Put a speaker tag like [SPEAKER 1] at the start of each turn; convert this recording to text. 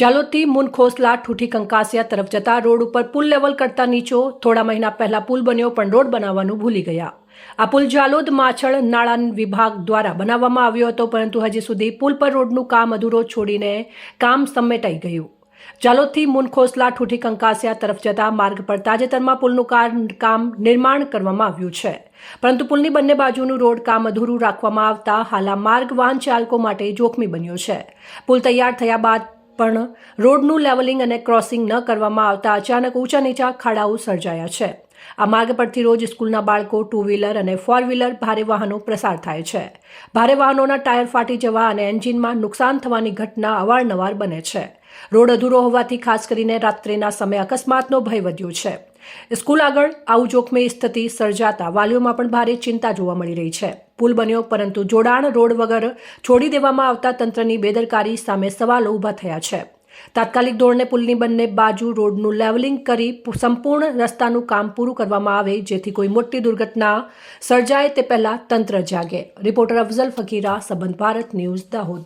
[SPEAKER 1] જાલોદથી મુનખોસલા ઠૂઠી કંકાસિયા તરફ જતા રોડ ઉપર પુલ લેવલ કરતા નીચો થોડા મહિના પહેલા પુલ બન્યો પણ રોડ બનાવવાનું ભૂલી ગયા. આ પુલ જાલોદ, માછળ નાળા વિભાગ દ્વારા બનાવવામાં આવ્યો હતો, પરંતુ હજી સુધી પુલ પર રોડનું કામ અધૂરો છોડીને કામ સમેટાઈ ગયું. જાલોદથી મુનખોસલા ઠૂઠી કંકાસિયા તરફ જતા માર્ગ પર તાજેતરમાં પુલનું કામ નિર્માણ કરવામાં આવ્યું છે. પરંતુ પુલની બંને બાજુનું રોડ કામ અધૂરું રાખવામાં આવતા હાલ આ માર્ગ વાહન ચાલકો માટે જોખમી બન્યો છે. પુલ તૈયાર થયા બાદ પણ રોડનું લેવલિંગ અને ક્રોસિંગ ન કરવામાં આવતા અચાનક ઊંચા નીચા ખાડાઓ સર્જાયા છે. આ માર્ગ પરથી રોજ સ્કૂલના બાળકો ટુ વ્હીલર અને ફોર વ્હીલર ભારે વાહનો પ્રસાર થાય છે. ભારે વાહનોના ટાયર ફાટી જવા અને એન્જિનમાં નુકસાન થવાની ઘટના અવારનવાર બને છે. રોડ અધૂરો હોવાથી ખાસ કરીને રાત્રિના સમયે અકસ્માતનો ભય વધ્યો છે. સ્કૂલ આગળ આવું જોખમી સ્થિતિ સર્જાતા વાલીઓમાં પણ ભારે ચિંતા જોવા મળી રહી છે. પુલ બન્યો, પરંતુ જોડાણ રોડ વગર છોડી દેવામાં આવતા તંત્રની બેદરકારી સામે સવાલો ઊભા થયા છે. તાત્કાલિક ધોરણે પુલની બંને બાજુ રોડનું લેવલિંગ કરી સંપૂર્ણ રસ્તાનું કામ પૂરું કરવામાં આવે, જેથી કોઈ મોટી દુર્ઘટના સર્જાય તે પહેલા તંત્ર જાગે. રિપોર્ટર અફઝલ ફકીરા, સંબંધ ભારત ન્યૂઝ દાહોદ.